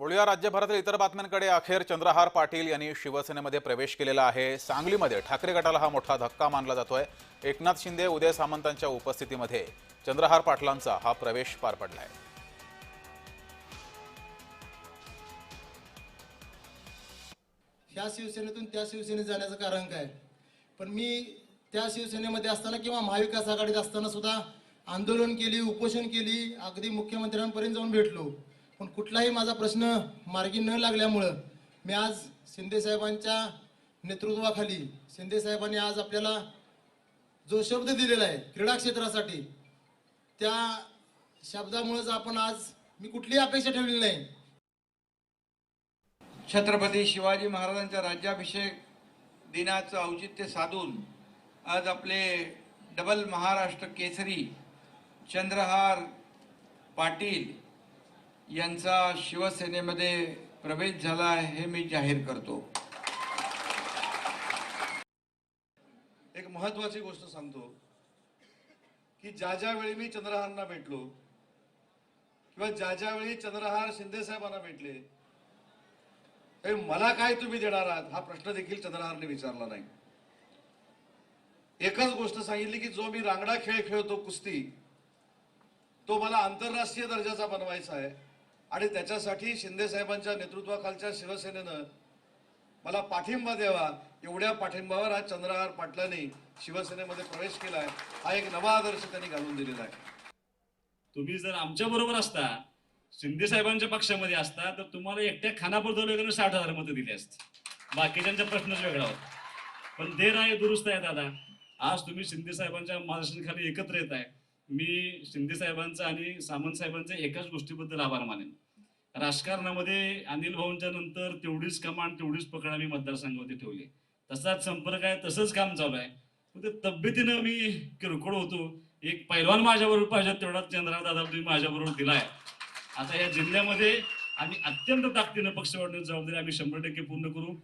वळूया राज्यभरातील इतर बातम्यांकडे. अखेर चंद्रहार पाटील यांनी शिवसेनेमध्ये प्रवेश केलेला आहे. सांगलीमध्ये ठाकरे गटाला हा मोठा धक्का मानला जातोय. एकनाथ शिंदे उदय सामंतांच्या उपस्थितीमध्ये चंद्रहार पाटलांचा हा प्रवेश पार पडलाय. ह्या शिवसेनेतून त्या शिवसेनेत जाण्याचं कारण काय? पण मी त्या शिवसेनेमध्ये असताना किंवा महाविकास आघाडीत असताना सुद्धा आंदोलन केली उपोषण केली अगदी मुख्यमंत्र्यांपर्यंत जाऊन भेटलो. पण कुठलाही माझा प्रश्न मार्गी न लागल्यामुळं मी आज शिंदेसाहेबांच्या नेतृत्वाखाली शिंदेसाहेबांनी आज आपल्याला जो शब्द दिलेला आहे क्रीडा क्षेत्रासाठी त्या शब्दामुळेच आपण आज मी कुठलीही अपेक्षा ठेवलेली नाही. छत्रपती शिवाजी महाराजांच्या राज्याभिषेक दिनाचं औचित्य साधून आज आपले डबल महाराष्ट्र केसरी चंद्रहार पाटील यांचा शिवसेनेमध्ये प्रवेश झाला हे मी जाहीर करतो. एक महत्वाची गोष्ट सांगतो की ज्या ज्या वेळी मी चंद्रहारांना भेटलो किंवा ज्या ज्या वेळी चंद्रहार शिंदे साहेबांना भेटले त्यावेळी मला काय तुम्ही देणार आहात हा प्रश्न देखील चंद्रहारने विचारला नाही. एकच गोष्ट सांगितली की जो मी रांगडा खेळ खेळतो कुस्ती तो मला आंतरराष्ट्रीय दर्जाचा बनवायचा आहे. आणि त्याच्यासाठी शिंदे साहेबांच्या नेतृत्वाखालच्या शिवसेनेनं मला पाठिंबा द्यावा. एवढ्या पाठिंबावर आज चंद्रहार पाटलांनी शिवसेनेमध्ये प्रवेश केलाय. हा एक नवा आदर्श त्यांनी घालून दिलेला आहे. तुम्ही जर आमच्या बरोबर असता शिंदे साहेबांच्या पक्षामध्ये असता तर तुम्हाला एकट्या खानापूर तालुक्याने साठ हजार मतं दिली असती. बाकीच्यांचा प्रश्नच वेगळा होता. पण देर आहे दुरुस्त आहे दादा. आज तुम्ही शिंदे साहेबांच्या मार्गदर्शनाखाली एकत्र येत आहे मी शिंदे साहेबांचा आणि सामंत साहेबांचा एकाच गोष्टीबद्दल आभार मानेन. राजकारणामध्ये अनिल भाऊंच्या नंतर तेवढीच कमांड तेवढीच पकड आम्ही मतदारसंघामध्ये ठेवली. तसाच संपर्क आहे तसंच काम चालू आहे. पण ते तब्येतीनं मी किरकोळ होतो. एक पैलवान माझ्याबरोबर पाहिजे तेवढा चंद्रा दादा तुम्ही माझ्याबरोबर दिलाय. आता या जिल्ह्यामध्ये आम्ही अत्यंत ताकदीनं पक्ष वाढण्याची जबाबदारी आम्ही शंभर टक्के पूर्ण करू.